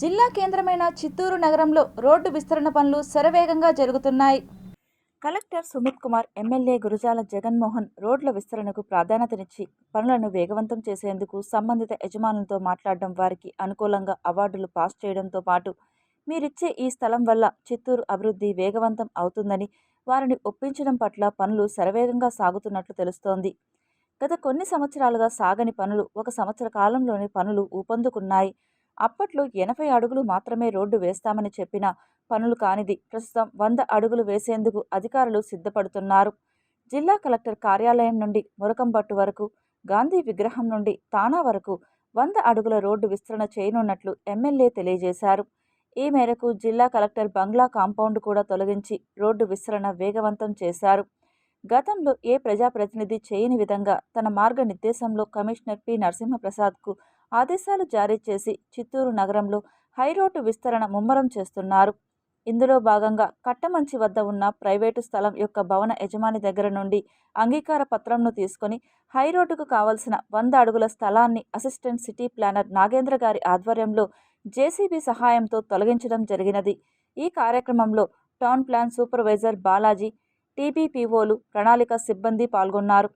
జిల్లా కేంద్రమైన చిత్తూరు నగరంలో రోడ్డు విస్తరణ పనులు శరవేగంగా జరుగుతున్నాయి. కలెక్టర్ సుమిత్ కుమార్ ఎమ్మెల్యే గురజాల జగన్మోహన్ రోడ్ల విస్తరణకు ప్రాధాన్యతనిచ్చి పనులను వేగవంతం చేసేందుకు సంబంధిత యజమానులతో మాట్లాడడం వారికి అనుకూలంగా అవార్డులు పాస్ చేయడంతో పాటు మీరిచ్చే ఈ స్థలం వల్ల చిత్తూరు అభివృద్ధి వేగవంతం అవుతుందని వారిని ఒప్పించడం పట్ల పనులు శరవేగంగా సాగుతున్నట్లు తెలుస్తోంది. గత కొన్ని సంవత్సరాలుగా సాగని పనులు ఒక సంవత్సర కాలంలోని పనులు ఊపందుకున్నాయి. అప్పట్లో ఎనభై అడుగులు మాత్రమే రోడ్డు వేస్తామని చెప్పిన పనులు కానిది. ప్రస్తుతం వంద అడుగులు వేసేందుకు అధికారులు సిద్ధపడుతున్నారు. జిల్లా కలెక్టర్ కార్యాలయం నుండి మురకంబట్టు వరకు గాంధీ విగ్రహం నుండి తానా వరకు వంద అడుగుల రోడ్డు విస్తరణ చేయనున్నట్లు ఎమ్మెల్యే తెలియజేశారు. ఈ మేరకు జిల్లా కలెక్టర్ బంగ్లా కాంపౌండ్ కూడా తొలగించి రోడ్డు విస్తరణ వేగవంతం చేశారు. గతంలో ఏ ప్రజాప్రతినిధి చేయని విధంగా తన మార్గనిర్దేశంలో కమిషనర్ పి. నరసింహప్రసాద్కు ఆదేశాలు జారీ చేసి చిత్తూరు నగరంలో హైరోడ్డు విస్తరణ ముమ్మరం చేస్తున్నారు. ఇందులో భాగంగా కట్టమంచి వద్ద ఉన్న ప్రైవేటు స్థలం యొక్క భవన యజమాని దగ్గర నుండి అంగీకార పత్రంను తీసుకొని హైరోడ్డుకు కావలసిన వంద అడుగుల స్థలాన్ని అసిస్టెంట్ సిటీ ప్లానర్ నాగేంద్ర గారి ఆధ్వర్యంలో జేసీబీ సహాయంతో తొలగించడం జరిగినది. ఈ కార్యక్రమంలో టౌన్ ప్లాన్ సూపర్వైజర్ బాలాజీ టీపీపీఓలు ప్రణాళిక సిబ్బంది పాల్గొన్నారు